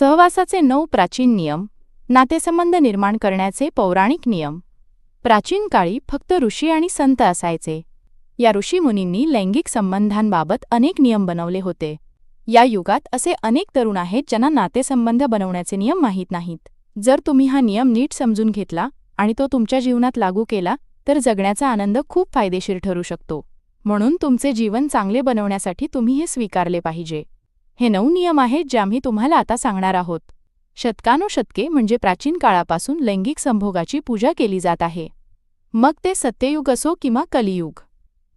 सहवासाचे नऊ प्राचीन नियम नातेसंबंध निर्माण करण्याचे पौराणिक नियम. प्राचीन काळी फक्त ऋषी आणि संत असायचे. या ऋषीमुनींनी लैंगिक संबंधांबाबत अनेक नियम बनवले होते. या युगात असे अनेक तरुण आहेत ज्यांना नातेसंबंध बनवण्याचे नियम माहीत नाहीत. जर तुम्ही हा नियम नीट समजून घेतला आणि तो तुमच्या जीवनात लागू केला तर जगण्याचा आनंद खूप फायदेशीर ठरू शकतो. म्हणून तुमचे जीवन चांगले बनवण्यासाठी तुम्ही हे स्वीकारले पाहिजे. हे नऊ नियम आहेत जे आम्ही तुम्हाला आता सांगणार आहोत. शतकानुशतके म्हणजे प्राचीन काळापासून लैंगिक संभोगाची पूजा केली जात आहे. मग ते सत्ययुग असो किंवा कलियुग.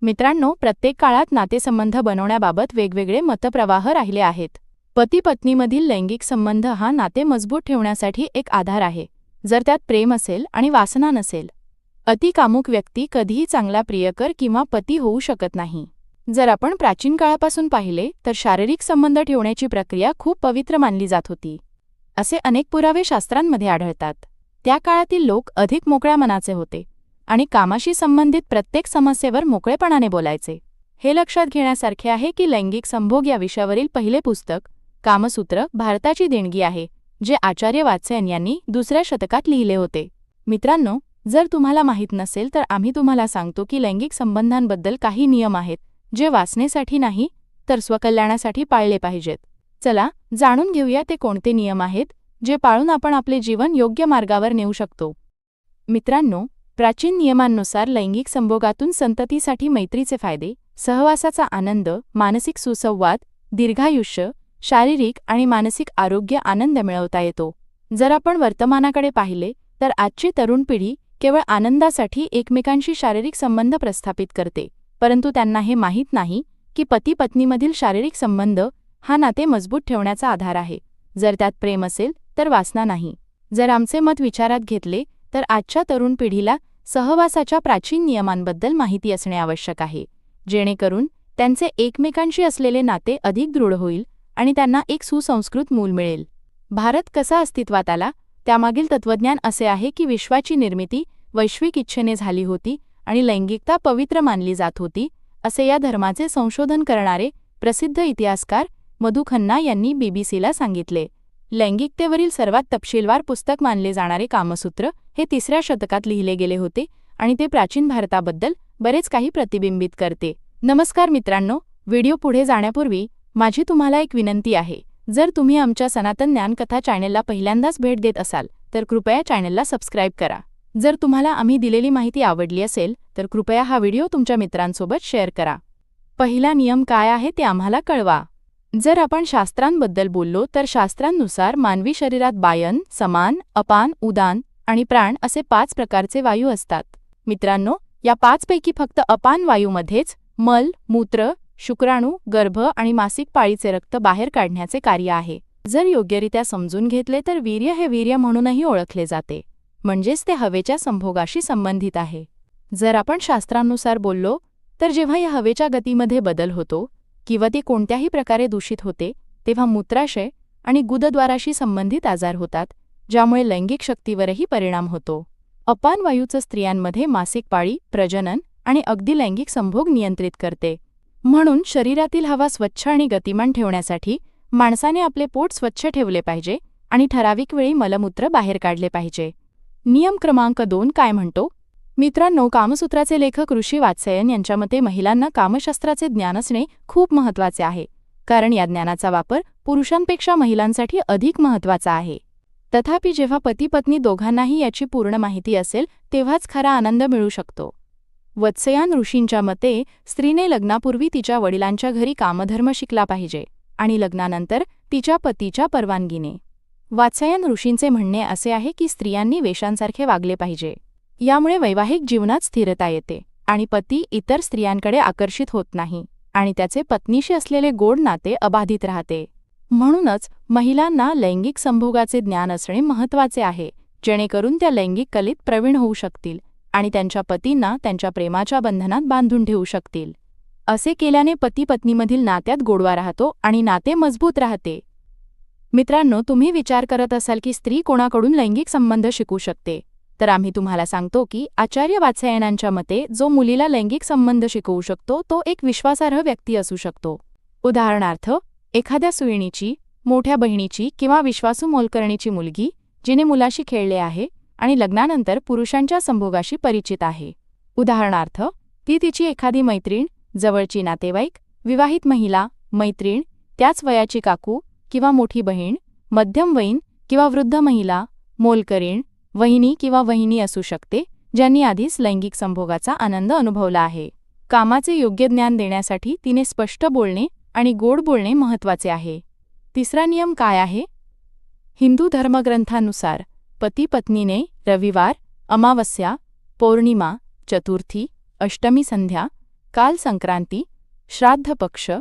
मित्रांनो प्रत्येक काळात नातेसंबंध बनवण्याबाबत वेगवेगळे मतप्रवाह राहिले आहेत. पती पत्नीमधील लैंगिक संबंध हा नाते मजबूत ठेवण्यासाठी एक आधार आहे. जर त्यात प्रेम असेल आणि वासना नसेल. अतिकामुक व्यक्ती कधीही चांगला प्रियकर किंवा पती होऊ शकत नाही. जर आपण प्राचीन काळापासून पाहिले तर शारीरिक संबंध ठेवण्याची प्रक्रिया खूप पवित्र मानली जात होती. असे अनेक पुरावे शास्त्रांमध्ये आढळतात. त्या काळातील लोक अधिक मोकळ्या मनाचे होते आणि कामाशी संबंधित प्रत्येक समस्येवर मोकळेपणाने बोलायचे. हे लक्षात घेण्यासारखे आहे की लैंगिक संभोग या विषयावरील पहिले पुस्तक कामसूत्र भारताची देणगी आहे जे आचार्य वात्स्यन यांनी दुसऱ्या शतकात लिहिले होते. मित्रांनो जर तुम्हाला माहीत नसेल तर आम्ही तुम्हाला सांगतो की लैंगिक संबंधांबद्दल काही नियम आहेत जे वाचनेसाठी नाही तर स्वकल्याणासाठी पाळले पाहिजेत. चला जाणून घेऊया ते कोणते नियम आहेत जे पाळून आपण आपले जीवन योग्य मार्गावर नेऊ शकतो. मित्रांनो प्राचीन नियमांनुसार लैंगिक संभोगातून संततीसाठी मैत्रीचे फायदे सहवासाचा आनंद मानसिक सुसंवाद दीर्घायुष्य शारीरिक आणि मानसिक आरोग्य आनंद मिळवता येतो. जर आपण वर्तमानाकडे पाहिले तर आजची तरुण पिढी केवळ आनंदासाठी एकमेकांशी शारीरिक संबंध प्रस्थापित करते. परंतु त्यांना हे माहीत नाही की पती पत्नीमधील शारीरिक संबंध हा नाते मजबूत ठेवण्याचा आधार आहे. जर त्यात प्रेम असेल तर वासना नाही. जर आमचे मत विचारात घेतले तर आजच्या तरुण पिढीला सहवासाच्या प्राचीन नियमांबद्दल माहिती असणे आवश्यक आहे. जेणेकरून त्यांचे एकमेकांशी असलेले नाते अधिक दृढ होईल आणि त्यांना एक सुसंस्कृत मूल मिळेल. भारत कसा अस्तित्वात आला? त्यामागील तत्वज्ञान असे आहे की विश्वाची निर्मिती वैश्विक इच्छेने झाली होती आणि लैंगिकता पवित्र मानली जात होती असे या धर्माचे संशोधन करणारे प्रसिद्ध इतिहासकार मधु खन्ना यांनी बीबीसीला सांगितले. लैंगिकतेवरील सर्वात तपशीलवार पुस्तक मानले जाणारे कामसूत्र हे तिसऱ्या शतकात लिहिले गेले होते आणि ते प्राचीन भारताबद्दल बरेच काही प्रतिबिंबित करते. नमस्कार मित्रांनो व्हिडिओ पुढे जाण्यापूर्वी माझी तुम्हाला एक विनंती आहे. जर तुम्ही आमच्या सनातन ज्ञानकथा चॅनेलला पहिल्यांदाच भेट देत असाल तर कृपया चॅनेलला सबस्क्राईब करा. जर तुम्हाला आम्ही दिलेली माहिती आवडली असेल तर कृपया हा व्हिडिओ तुमच्या मित्रांसोबत शेअर करा. पहिला नियम काय आहे ते आम्हाला कळवा. जर आपण शास्त्रांबद्दल बोललो तर शास्त्रांनुसार मानवी शरीरात बायन समान अपान उदान आणि प्राण असे पाच प्रकारचे वायू असतात. मित्रांनो या पाचपैकी फक्त अपान वायूमध्येच मल मूत्र शुक्राणू गर्भ आणि मासिक पाळीचे रक्त बाहेर काढण्याचे कार्य आहे. जर योग्यरित्या समजून घेतले तर वीर्य हे वीर्य म्हणूनही ओळखले जाते. म्हणजेच ते हवेच्या संभोगाशी संबंधित आहे. जर आपण शास्त्रांनुसार बोललो तर जेव्हा या हवेच्या गतीमध्ये बदल होतो किंवा ती कोणत्याही प्रकारे दूषित होते तेव्हा मूत्राशय आणि गुदद्वाराशी संबंधित आजार होतात ज्यामुळे लैंगिक शक्तीवरही परिणाम होतो. अपान वायूचं स्त्रियांमध्ये मासिक पाळी प्रजनन आणि अगदी लैंगिक संभोग नियंत्रित करते. म्हणून शरीरातील हवा स्वच्छ आणि गतिमान ठेवण्यासाठी माणसाने आपले पोट स्वच्छ ठेवले पाहिजे आणि ठराविक वेळी मलमूत्र बाहेर काढले पाहिजे. नियम क्रमांक दोन काय म्हणतो? मित्रांनो कामसूत्राचे लेखक ऋषी वात्स्ययन यांच्या मते महिलांना कामशास्त्राचे ज्ञान असणे खूप महत्त्वाचे आहे. कारण या ज्ञानाचा वापर पुरुषांपेक्षा महिलांसाठी अधिक महत्त्वाचा आहे. तथापि जेव्हा पती पत्नी दोघांनाही याची पूर्ण माहिती असेल तेव्हाच खरा आनंद मिळू शकतो. वत्सयान ऋषींच्या मते स्त्रीने लग्नापूर्वी तिच्या वडिलांच्या घरी कामधर्म शिकला पाहिजे आणि लग्नानंतर तिच्या पतीच्या परवानगीने. वात्सायन ऋषींचे म्हणणे असे आहे की स्त्रियांनी वेशांसारखे वागले पाहिजे. यामुळे वैवाहिक जीवनात स्थिरता येते आणि पती इतर स्त्रियांकडे आकर्षित होत नाही आणि त्याचे पत्नीशी असलेले गोड नाते अबाधित राहते. म्हणूनच महिलांना लैंगिक संभोगाचे ज्ञान असणे महत्त्वाचे आहे जेणेकरून त्या लैंगिक कलेत प्रवीण होऊ शकतील आणि त्यांच्या पतींना त्यांच्या प्रेमाच्या बंधनात बांधून ठेवू शकतील. असे केल्याने पती पत्नीमधील नात्यात गोडवा राहतो आणि नाते मजबूत राहते. मित्रांनो तुम्ही विचार करत असाल की स्त्री कोणाकडून लैंगिक संबंध शिकू शकते? तर आम्ही तुम्हाला सांगतो की आचार्य वात्सायनांच्या मते जो मुलीला लैंगिक संबंध शिकवू शकतो तो एक विश्वासार्ह व्यक्ती असू शकतो. उदाहरणार्थ एखाद्या सुईणीची मोठ्या बहिणीची किंवा विश्वासू मोलकरणीची मुलगी जिने मुलाशी खेळले आहे आणि लग्नानंतर पुरुषांच्या संभोगाशी परिचित आहे. उदाहरणार्थ ती तिची एखादी मैत्रीण जवळची नातेवाईक विवाहित महिला मैत्रीण त्याच वयाची काकू किंवा मोठी बहीण मध्यमवयीन किंवा वृद्ध महिला मोलकरीण वहिनी किंवा वहिनी असू शकते ज्यांनी आधीच लैंगिक संभोगाचा आनंद अनुभवला आहे. कामाचे योग्य ज्ञान देण्यासाठी तिने स्पष्ट बोलणे आणि गोड बोलणे महत्त्वाचे आहे. तिसरा नियम काय आहे? हिंदू धर्मग्रंथानुसार पती पत्नीने रविवार अमावस्या पौर्णिमा चतुर्थी अष्टमी संध्या काल संक्रांती श्राद्ध पक्ष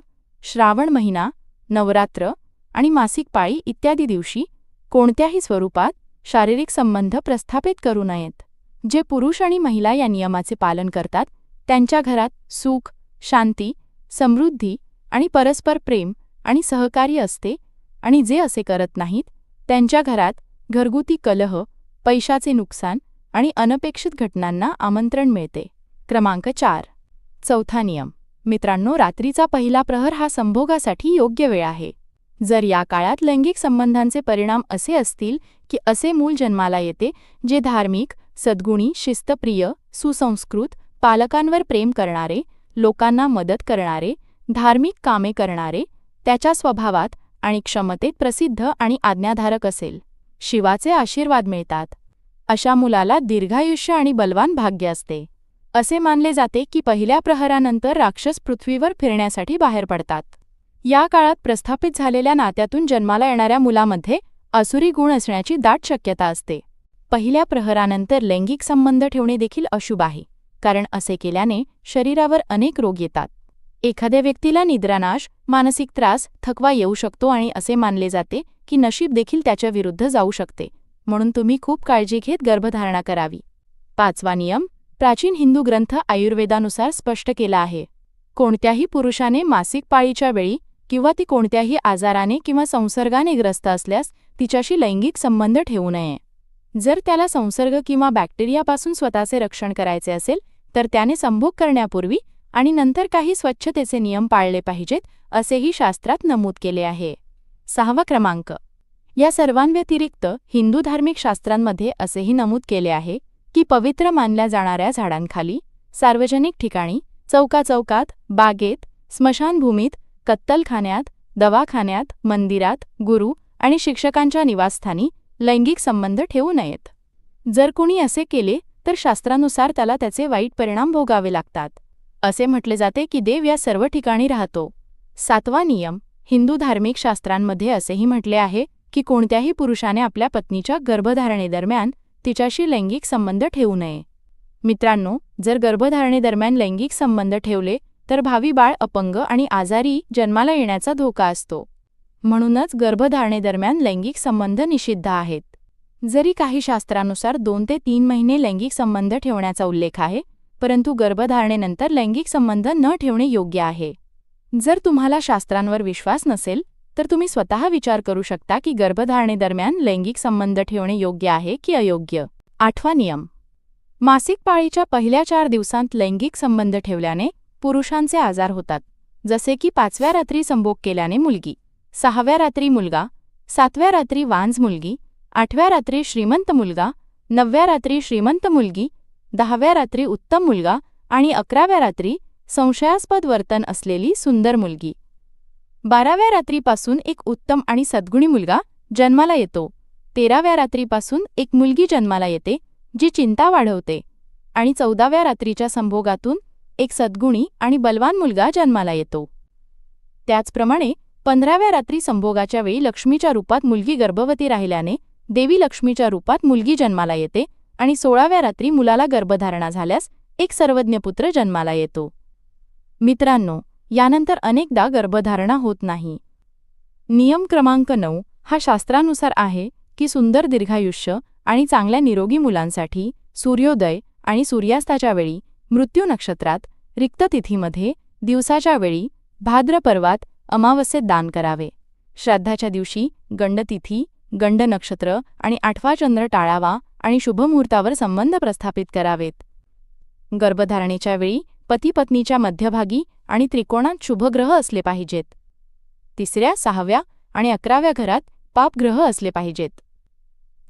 श्रावण महिना नवरात्र आणि मासिक पाळी इत्यादी दिवशी कोणत्याही स्वरूपात शारीरिक संबंध प्रस्थापित करू नयेत. जे पुरुष आणि महिला या नियमाचे पालन करतात त्यांच्या घरात सुख शांती समृद्धी आणि परस्पर प्रेम आणि सहकार्य असते आणि जे असे करत नाहीत त्यांच्या घरात घरगुती कलह पैशाचे नुकसान आणि अनपेक्षित घटनांना आमंत्रण मिळते. क्रमांक चार. चौथा नियम. मित्रांनो रात्रीचा पहिला प्रहर हा संभोगासाठी योग्य वेळ आहे. जर या काळात लैंगिक संबंधांचे परिणाम असे असतील की असे मूल जन्माला येते जे धार्मिक सद्गुणी शिस्तप्रिय सुसंस्कृत पालकांवर प्रेम करणारे लोकांना मदत करणारे धार्मिक कामे करणारे त्याच्या स्वभावात आणि क्षमतेत प्रसिद्ध आणि आज्ञाधारक असेल. शिवाचे आशीर्वाद मिळतात. अशा मुलाला दीर्घायुष्य आणि बलवान भाग्य असते. असे मानले जाते की पहिल्या प्रहरानंतर राक्षस पृथ्वीवर फिरण्यासाठी बाहेर पडतात. या काळात प्रस्थापित झालेल्या नात्यातून जन्माला येणाऱ्या मुलामध्ये असुरी गुण असण्याची दाट शक्यता असते. पहिल्या प्रहरानंतर लैंगिक संबंध ठेवणे देखील अशुभ आहे कारण असे केल्याने शरीरावर अनेक रोग येतात. एखाद्या व्यक्तीला निद्रानाश मानसिक त्रास थकवा येऊ शकतो आणि असे मानले जाते की नशीब देखील त्याच्या विरुद्ध जाऊ शकते म्हणून तुम्ही खूप काळजी घेत गर्भधारणा करावी. पाचवा नियम प्राचीन हिंदू ग्रंथ आयुर्वेदानुसार स्पष्ट केला आहे. कोणत्याही पुरुषाने मासिक पाळीच्या वेळी किंवा ती कोणत्याही आजाराने किंवा संसर्गाने ग्रस्त असल्यास तिच्याशी लैंगिक संबंध ठेवू नये. जर त्याला संसर्ग किंवा बॅक्टेरियापासून स्वतःचे रक्षण करायचे असेल तर त्याने संभोग करण्यापूर्वी आणि नंतर काही स्वच्छतेचे नियम पाळले पाहिजेत असेही शास्त्रात नमूद केले आहे. सहावा क्रमांक. या सर्वांव्यतिरिक्त हिंदू धार्मिक शास्त्रांमध्ये असेही नमूद केले आहे की पवित्र मानल्या जाणाऱ्या झाडांखाली सार्वजनिक ठिकाणी चौकाचौकात बागेत स्मशानभूमीत कत्तलखान्यात दवाखान्यात मंदिरात गुरु आणि शिक्षकांच्या निवासस्थानी लैंगिक संबंध ठेवू नयेत. जर कुणी असे केले तर शास्त्रानुसार त्याला त्याचे वाईट परिणाम भोगावे लागतात. असे म्हटले जाते की देव या सर्व ठिकाणी राहतो. सातवा नियम हिंदू धार्मिक शास्त्रांमध्ये असेही म्हटले आहे की कोणत्याही पुरुषाने आपल्या पत्नीच्या गर्भधारणेदरम्यान तिच्याशी लैंगिक संबंध ठेवू नये. मित्रांनो जर गर्भधारणेदरम्यान लैंगिक संबंध ठेवले तर भावी बाळ अपंग आणि आजारी जन्माला येण्याचा धोका असतो. म्हणूनच गर्भधारणेदरम्यान लैंगिक संबंध निषिद्ध आहेत. जरी काही शास्त्रानुसार दोन ते तीन महिने लैंगिक संबंध ठेवण्याचा उल्लेख आहे परंतु गर्भधारणेनंतर लैंगिक संबंध न ठेवणे योग्य आहे. जर तुम्हाला शास्त्रांवर विश्वास नसेल तर तुम्ही स्वतः विचार करू शकता की गर्भधारणेदरम्यान लैंगिक संबंध ठेवणे योग्य आहे की अयोग्य. आठवा नियम. मासिक पाळीच्या पहिल्या चार दिवसांत लैंगिक संबंध ठेवल्याने पुरुषांचे आजार होतात. जसे की पाचव्या रात्री संभोग केल्याने मुलगी सहाव्या रात्री मुलगा सातव्या रात्री वांज मुलगी आठव्या रात्री श्रीमंत मुलगा नवव्या रात्री श्रीमंत मुलगी दहाव्या रात्री उत्तम मुलगा आणि अकराव्या रात्री संशयास्पद वर्तन असलेली सुंदर मुलगी. बाराव्या रात्रीपासून एक उत्तम आणि सद्गुणी मुलगा जन्माला येतो. तेराव्या रात्रीपासून एक मुलगी जन्माला येते जी चिंता वाढवते. आणि चौदाव्या रात्रीच्या संभोगातून एक सद्गुणी आणि बलवान मुलगा जन्माला येतो. त्याचप्रमाणे पंधराव्या रात्री संभोगाच्या वेळी लक्ष्मीच्या रूपात मुलगी गर्भवती राहिल्याने देवी लक्ष्मीच्या रूपात मुलगी जन्माला येते आणि सोळाव्या रात्री मुलाला गर्भधारणा झाल्यास एक सर्वज्ञ पुत्र जन्माला येतो. मित्रांनो यानंतर अनेकदा गर्भधारणा होत नाही. नियम क्रमांक नऊ हा शास्त्रानुसार आहे की सुंदर दीर्घायुष्य आणि चांगल्या निरोगी मुलांसाठी सूर्योदय आणि सूर्यास्ताच्या वेळी मृत्यू नक्षत्रात रिक्त तिथीमध्ये दिवसाच्या वेळी भाद्रपर्वात अमावस्येत दान करावे. श्राद्धाच्या दिवशी गंडतिथी गंड नक्षत्र आणि आठवा चंद्र टाळावा आणि शुभमुहूर्तावर संबंध प्रस्थापित करावेत. गर्भधारणेच्या वेळी पती पत्नीच्या मध्यभागी आणि त्रिकोणात शुभग्रह असले पाहिजेत. तिसऱ्या सहाव्या आणि अकराव्या घरात पापग्रह असले पाहिजेत.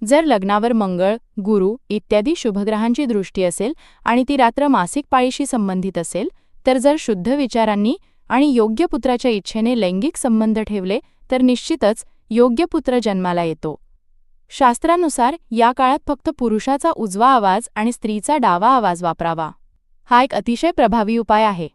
जर लग्नावर मंगळ गुरु इत्यादी शुभग्रहांची दृष्टी असेल आणि ती रात्र मासिक पाळीशी संबंधित असेल तर जर शुद्ध विचारांनी आणि योग्य पुत्राच्या इच्छेने लैंगिक संबंध ठेवले तर निश्चितच योग्य पुत्र जन्माला येतो. शास्त्रानुसार या काळात फक्त पुरुषाचा उजवा आवाज आणि स्त्रीचा डावा आवाज वापरावा. हा एक अतिशय प्रभावी उपाय आहे.